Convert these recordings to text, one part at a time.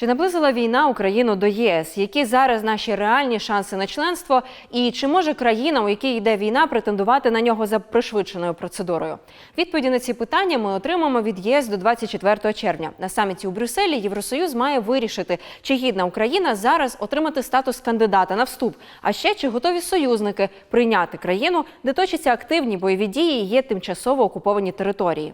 Чи наблизила війна Україну до ЄС? Які зараз наші реальні шанси на членство? І чи може країна, у якій йде війна, претендувати на нього за пришвидшеною процедурою? Відповіді на ці питання ми отримаємо від ЄС до 24 червня. На саміті у Брюсселі Євросоюз має вирішити, чи гідна Україна зараз отримати статус кандидата на вступ. А ще чи готові союзники прийняти країну, де точаться активні бойові дії і є тимчасово окуповані території.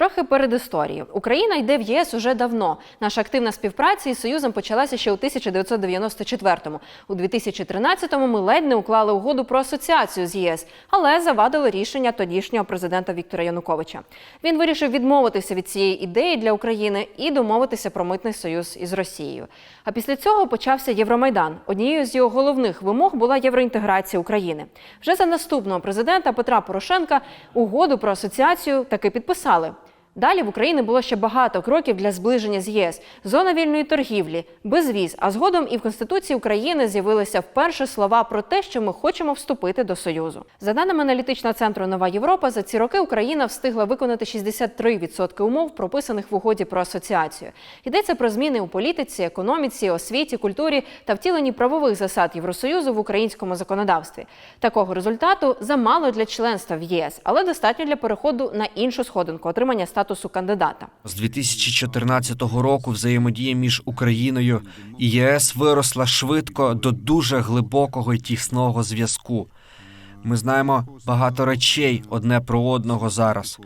Трохи перед історією. Україна йде в ЄС уже давно. Наша активна співпраця із Союзом почалася ще у 1994-му. У 2013-му ми ледь не уклали угоду про асоціацію з ЄС, але завадили рішення тодішнього президента Віктора Януковича. Він вирішив відмовитися від цієї ідеї для України і домовитися про митний союз із Росією. А після цього почався Євромайдан. Однією з його головних вимог була євроінтеграція України. Вже за наступного президента Петра Порошенка угоду про асоціацію таки підписали. Далі в Україні було ще багато кроків для зближення з ЄС, зона вільної торгівлі, безвіз. А згодом і в Конституції України з'явилися вперше слова про те, що ми хочемо вступити до Союзу. За даними аналітичного центру Нова Європа, за ці роки Україна встигла виконати 63% умов, прописаних в угоді про асоціацію. Йдеться про зміни у політиці, економіці, освіті, культурі та втіленні правових засад Євросоюзу в українському законодавстві. Такого результату замало для членства в ЄС, але достатньо для переходу на іншу сходинку отримання статусу кандидата. З 2014 року взаємодія між Україною і ЄС виросла швидко до дуже глибокого і тісного зв'язку. Ми знаємо багато речей одне про одного зараз.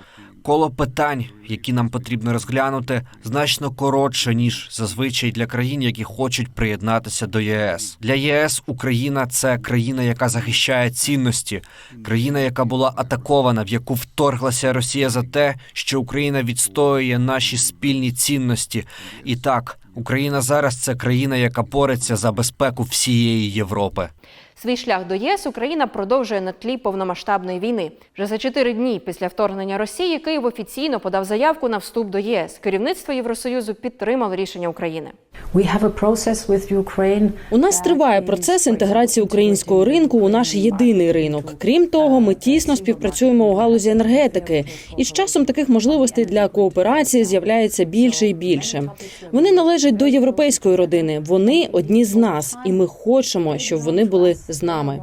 Коло питань, які нам потрібно розглянути, значно коротше ніж зазвичай для країн, які хочуть приєднатися до ЄС. Для ЄС Україна це країна, яка захищає цінності, країна, яка була атакована, в яку вторглася Росія за те, що Україна відстоює наші спільні цінності. І так, Україна зараз це країна, яка бореться за безпеку всієї Європи. Свій шлях до ЄС Україна продовжує на тлі повномасштабної війни. Вже за чотири дні після вторгнення Росії Київ офіційно подав заявку на вступ до ЄС. Керівництво Євросоюзу підтримало рішення України. We have a process with Ukraine. У нас триває процес інтеграції українського ринку у наш єдиний ринок. Крім того, ми тісно співпрацюємо у галузі енергетики, і з часом таких можливостей для кооперації з'являється більше і більше. Вони належать до європейської родини. Вони одні з нас, і ми хочемо, щоб вони були з нами.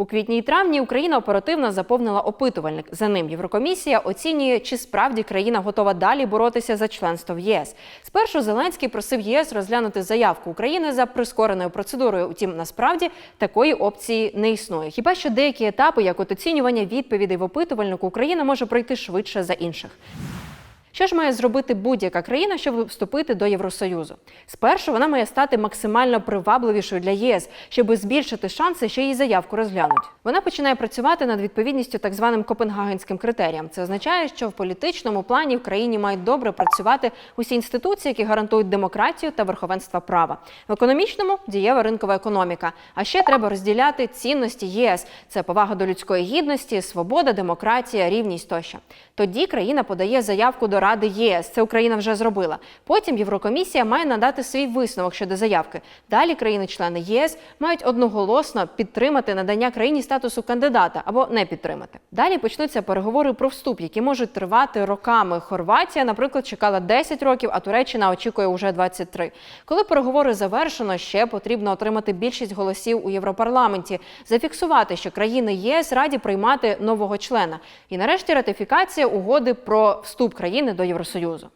У квітні і травні Україна оперативно заповнила опитувальник. За ним Єврокомісія оцінює, чи справді країна готова далі боротися за членство в ЄС. Спершу Зеленський просив ЄС розглянути заявку України за прискореною процедурою. Утім, насправді такої опції не існує. Хіба що деякі етапи, як от оцінювання відповідей в опитувальнику, Україна може пройти швидше за інших. Що ж має зробити будь-яка країна, щоб вступити до Євросоюзу? Спершу вона має стати максимально привабливішою для ЄС, щоб збільшити шанси, що її заявку розглянуть. Вона починає працювати над відповідністю так званим копенгагенським критеріям. Це означає, що в політичному плані в країні мають добре працювати усі інституції, які гарантують демократію та верховенство права. В економічному дієва ринкова економіка. А ще треба розділяти цінності ЄС: це повага до людської гідності, свобода, демократія, рівність тощо. Тоді країна подає заявку до Ради ЄС. Це Україна вже зробила. Потім Єврокомісія має надати свій висновок щодо заявки. Далі країни-члени ЄС мають одноголосно підтримати надання країні статусу кандидата або не підтримати. Далі почнуться переговори про вступ, які можуть тривати роками. Хорватія, наприклад, чекала 10 років, а Туреччина очікує уже 23. Коли переговори завершено, ще потрібно отримати більшість голосів у Європарламенті, зафіксувати, що країни ЄС раді приймати нового члена. І нарешті ратифікація угоди про вступ країни до Євросоюзу.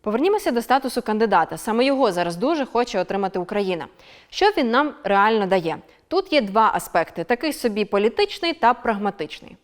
Повернімося до статусу кандидата. Саме його зараз дуже хоче отримати Україна. Що він нам реально дає? Тут є два аспекти: такий собі політичний та прагматичний.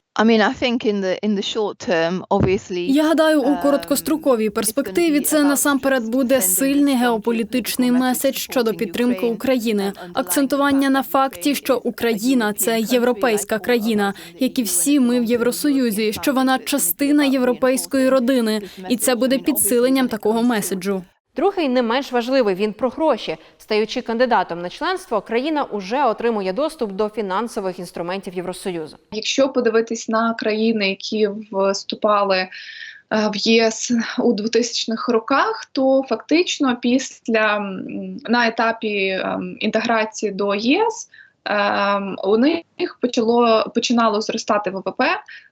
Я гадаю, у um, короткостроковій перспективі це насамперед буде сильний геополітичний меседж щодо підтримки України, акцентування на факті, що Україна це європейська країна, як і всі ми в Євросоюзі, що вона частина європейської родини, і це буде підсиленням такого меседжу. Другий не менш важливий він про гроші. Стаючи кандидатом на членство, країна уже отримує доступ до фінансових інструментів Євросоюзу. Якщо подивитись на країни, які вступали е, в ЄС у 2000-х роках, то фактично після на етапі ем, інтеграції до ЄС у них почало починало зростати ВВП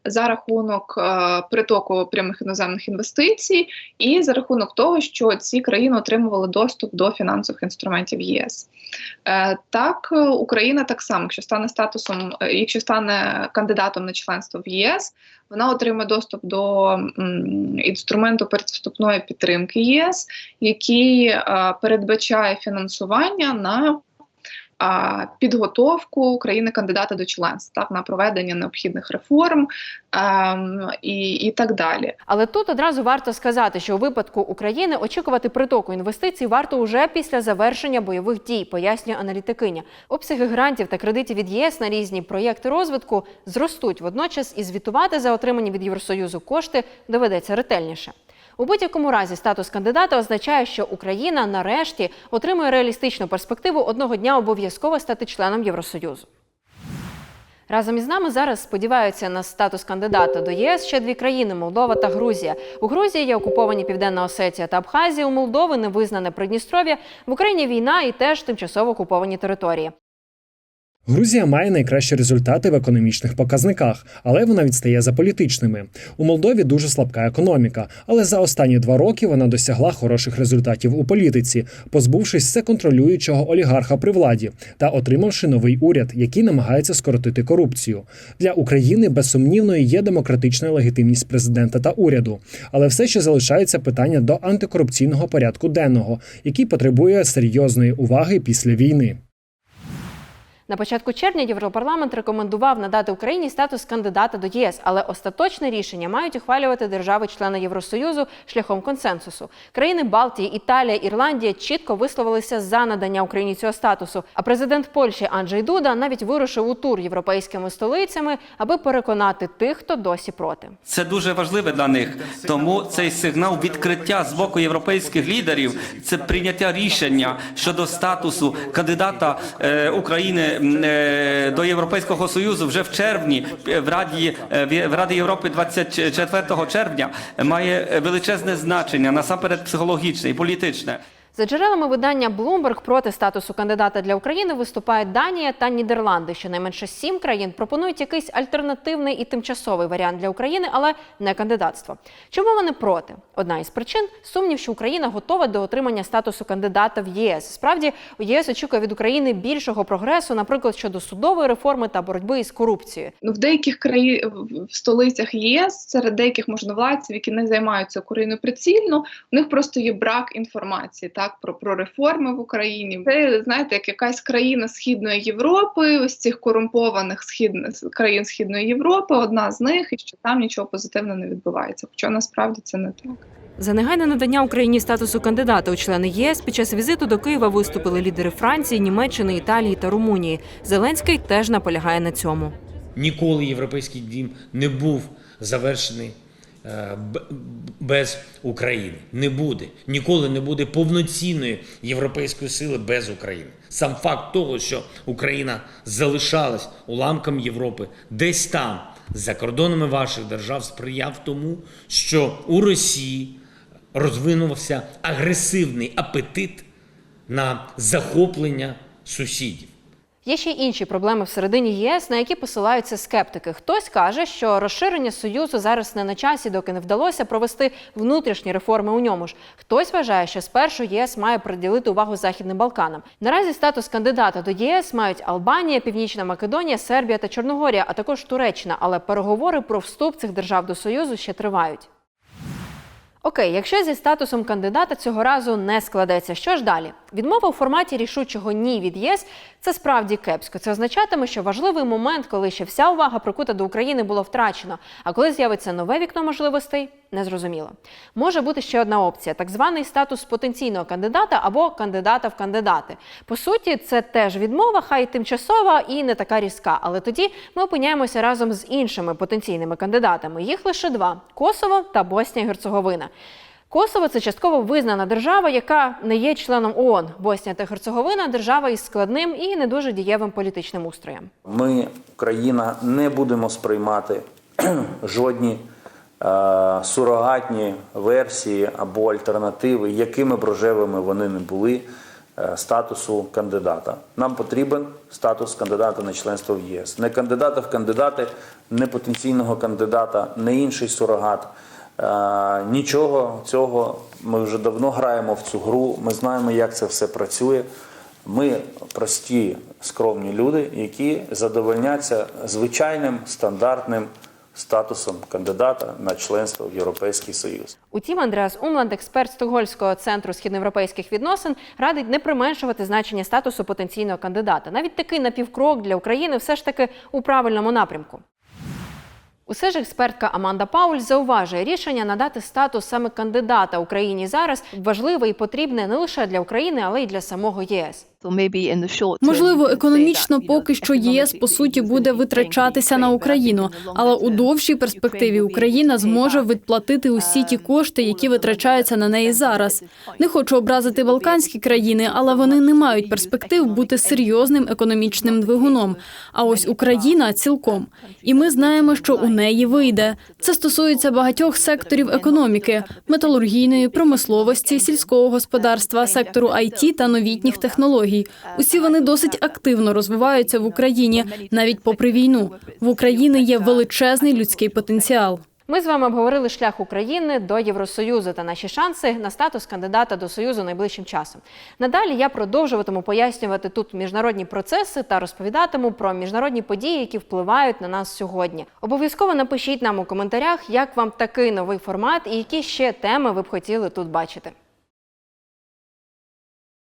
за рахунок е, притоку прямих іноземних інвестицій, і за рахунок того, що ці країни отримували доступ до фінансових інструментів ЄС. Е, Так, Україна так само, якщо стане статусом, е, якщо стане кандидатом на членство в ЄС, вона отримає доступ до інструменту передвступної підтримки ЄС, який передбачає фінансування на підготовку країни кандидата до членства, на проведення необхідних реформ ем, і, і так далі. Але тут одразу варто сказати, що у випадку України очікувати притоку інвестицій варто уже після завершення бойових дій, пояснює аналітикиня. Обсяги грантів та кредитів від ЄС на різні проєкти розвитку зростуть водночас, і звітувати за отримані від Євросоюзу кошти доведеться ретельніше. У будь-якому разі статус кандидата означає, що Україна нарешті отримує реалістичну перспективу одного дня обов'язково стати членом Євросоюзу. Разом із нами зараз сподіваються на статус кандидата до ЄС ще дві країни Молдова та Грузія. У Грузії є окуповані Південна Осетія та Абхазія. У Молдови невизнане Придністров'я. В Україні війна і теж тимчасово окуповані території. Грузія має найкращі результати в економічних показниках, але вона відстає за політичними. У Молдові дуже слабка економіка, але за останні два роки вона досягла хороших результатів у політиці, позбувшись всеконтролюючого олігарха при владі та отримавши новий уряд, який намагається скоротити корупцію. Для України безсумнівною є демократична легітимність президента та уряду, але все ще залишається питання до антикорупційного порядку денного, який потребує серйозної уваги після війни. На початку червня Європарламент рекомендував надати Україні статус кандидата до ЄС, але остаточне рішення мають ухвалювати держави-члени Євросоюзу шляхом консенсусу. Країни Балтії, Італія, Ірландія чітко висловилися за надання Україні цього статусу. А президент Польщі Анджей Дуда навіть вирушив у тур європейськими столицями, аби переконати тих, хто досі проти. Це дуже важливе для них. Тому цей сигнал відкриття з боку європейських лідерів це прийняття рішення щодо статусу кандидата е, України до Європейського союзу вже в червні е, в Раді е, в Раді Європи 24 червня має величезне значення насамперед психологічне і політичне. За джерелами видання Bloomberg проти статусу кандидата для України виступають Данія та Нідерланди. Щонайменше сім країн пропонують якийсь альтернативний і тимчасовий варіант для України, але не кандидатство. Чому вони проти? Одна із причин сумнів, що Україна готова до отримання статусу кандидата в ЄС. Справді у єС очікує від України більшого прогресу, наприклад, щодо судової реформи та боротьби із корупцією. Ну, в деяких краї... в столицях ЄС, серед деяких можновладців, які не займаються Україною прицільно, у них просто є брак інформації так про, про реформи в Україні. Це знаєте, як якась країна Східної Європи, ось цих корумпованих східних країн Східної Європи, одна з них, і що там нічого позитивного не відбувається. Хоча насправді це не так. За негайне надання Україні статусу кандидата у члени ЄС під час візиту до Києва виступили лідери Франції, Німеччини, Італії та Румунії. Зеленський теж наполягає на цьому. Ніколи європейський дім не був завершений е, без України. Не буде. Ніколи не буде повноцінної європейської сили без України. Сам факт того, що Україна залишалась уламком Європи десь там, за кордонами ваших держав, сприяв тому, що у Росії розвинувався агресивний апетит на захоплення сусідів. Є ще й інші проблеми всередині ЄС, на які посилаються скептики. Хтось каже, що розширення союзу зараз не на часі, доки не вдалося провести внутрішні реформи у ньому ж. Хтось вважає, що спершу ЄС має приділити увагу Західним Балканам. Наразі статус кандидата до ЄС мають Албанія, Північна Македонія, Сербія та Чорногорія, а також Туреччина. Але переговори про вступ цих держав до союзу ще тривають. Окей, якщо зі статусом кандидата цього разу не складеться, що ж далі? Відмова у форматі рішучого ні від ЄС це справді кепсько. Це означатиме, що важливий момент, коли ще вся увага прикута до України було втрачено. А коли з'явиться нове вікно можливостей, незрозуміло. Може бути ще одна опція: так званий статус потенційного кандидата або кандидата в кандидати. По суті, це теж відмова, хай тимчасова і не така різка. Але тоді ми опиняємося разом з іншими потенційними кандидатами. Їх лише два: Косово та Боснія і Герцеговина. Косово це частково визнана держава, яка не є членом ООН. Боснія та Герцеговина держава із складним і не дуже дієвим політичним устроєм. Ми, Україна, не будемо сприймати жодні сурогатні версії або альтернативи, якими б рожевими вони не були е, статусу кандидата. Нам потрібен статус кандидата на членство в ЄС. Не кандидата в кандидати, не потенційного кандидата, не інший сурогат. Е, Нічого цього ми вже давно граємо в цю гру. Ми знаємо, як це все працює. Ми прості, скромні люди, які задовольняться звичайним стандартним статусом кандидата на членство в Європейський Союз. Утім, Андреас Умланд, експерт Стокгольмського центру східноєвропейських відносин, радить не применшувати значення статусу потенційного кандидата. Навіть такий напівкрок для України все ж таки у правильному напрямку. Усе ж експертка Аманда Пауль зауважує, рішення надати статус саме кандидата Україні зараз важливе і потрібне не лише для України, але й для самого ЄС. Можливо, економічно поки що ЄС по суті буде витрачатися на Україну, але у довшій перспективі Україна зможе відплатити усі ті кошти, які витрачаються на неї зараз. Не хочу образити Балканські країни, але вони не мають перспектив бути серйозним економічним двигуном. А ось Україна цілком. І ми знаємо, що у неї вийде. Це стосується багатьох секторів економіки: металургійної промисловості, сільського господарства, сектору IT та новітніх технологій. Усі вони досить активно розвиваються в Україні, навіть попри війну. В Україні є величезний людський потенціал. Ми з вами обговорили шлях України до Євросоюзу та наші шанси на статус кандидата до Союзу найближчим часом. Надалі я продовжуватиму пояснювати тут міжнародні процеси та розповідатиму про міжнародні події, які впливають на нас сьогодні. Обов'язково напишіть нам у коментарях, як вам такий новий формат і які ще теми ви б хотіли тут бачити.